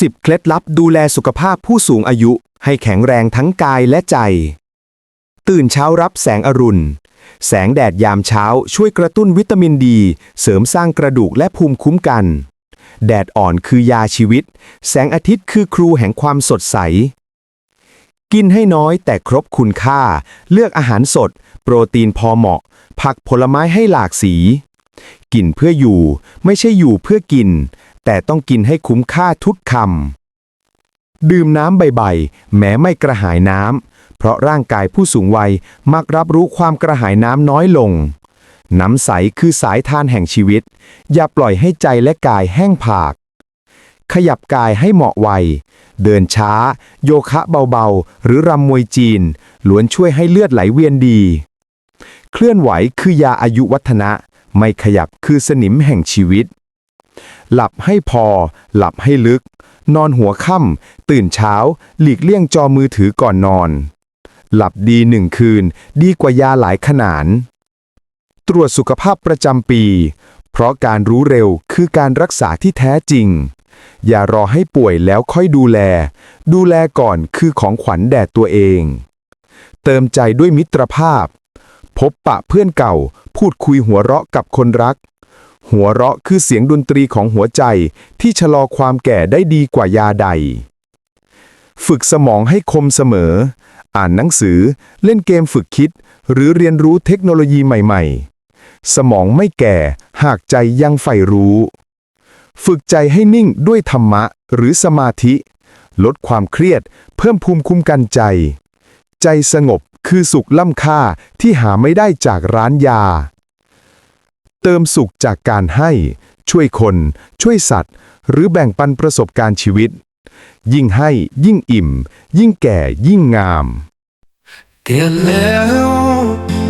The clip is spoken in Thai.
10 เคล็ดลับดูแลสุขภาพผู้สูงอายุ ให้แข็งแรงทั้งกายและใจ ตื่นเช้ารับแสงอรุณ แสงแดดยามเช้าช่วยกระตุ้นวิตามินดี เสริมสร้างกระดูกและภูมิคุ้มกัน แดดอ่อนคือยาชีวิต แสงอาทิตย์คือครูแห่งความสดใส กินให้น้อยแต่ครบคุณค่า เลือกอาหารสด โปรตีนพอเหมาะ ผักผลไม้ให้หลากสี กินเพื่ออยู่ ไม่ใช่อยู่เพื่อกิน แต่ต้องกินให้คุ้มค่าทุกคำ ดื่มน้ำใบๆแม้ไม่กระหายน้ำ เพราะร่างกายผู้สูงวัยมักรับรู้ความกระหายน้ำน้อยลง น้ำใสคือสายทานแห่งชีวิต อย่าปล่อยให้ใจและกายแห้งผาก ขยับกายให้เหมาะวัย เดินช้า โยคะเบาๆ หรือรำมวยจีน ล้วนช่วยให้เลือดไหลเวียนดี เคลื่อนไหวคือยาอายุวัฒนะ ไม่ขยับคือสนิมแห่งชีวิต หลับให้พอ หลับให้ลึก นอนหัวค่ำตื่นเช้า หลีกเลี่ยงจอมือถือก่อนนอน หลับดีหนึ่งคืน ดีกว่ายาหลายขนานตรวจสุขภาพประจำปี เพราะการรู้เร็วคือการรักษาที่แท้จริง อย่ารอให้ป่วยแล้วค่อยดูแล ดูแลก่อนคือของขวัญแด่ตัวเอง เติมใจด้วยมิตรภาพ พบปะเพื่อนเก่า พูดคุยหัวเราะกับคนรัก หัวเราะคือเสียงดนตรีของหัวใจที่ชะลอความแก่ได้ดีกว่ายาใด ฝึกสมองให้คมเสมอ อ่านหนังสือ เล่นเกมฝึกคิด หรือเรียนรู้เทคโนโลยีใหม่ๆ สมองไม่แก่ หากใจยังใฝ่รู้ ฝึกใจให้นิ่งด้วยธรรมะหรือสมาธิ ลดความเครียด เพิ่มภูมิคุ้มกันใจ ใจสงบคือสุขล้ำค่าที่หาไม่ได้จากร้านยา เติมสุขจากการให้ ช่วยคน ช่วยสัตว์ หรือแบ่งปันประสบการณ์ชีวิต ยิ่งให้ยิ่งอิ่ม ยิ่งแก่ยิ่งงามแก่แล้ว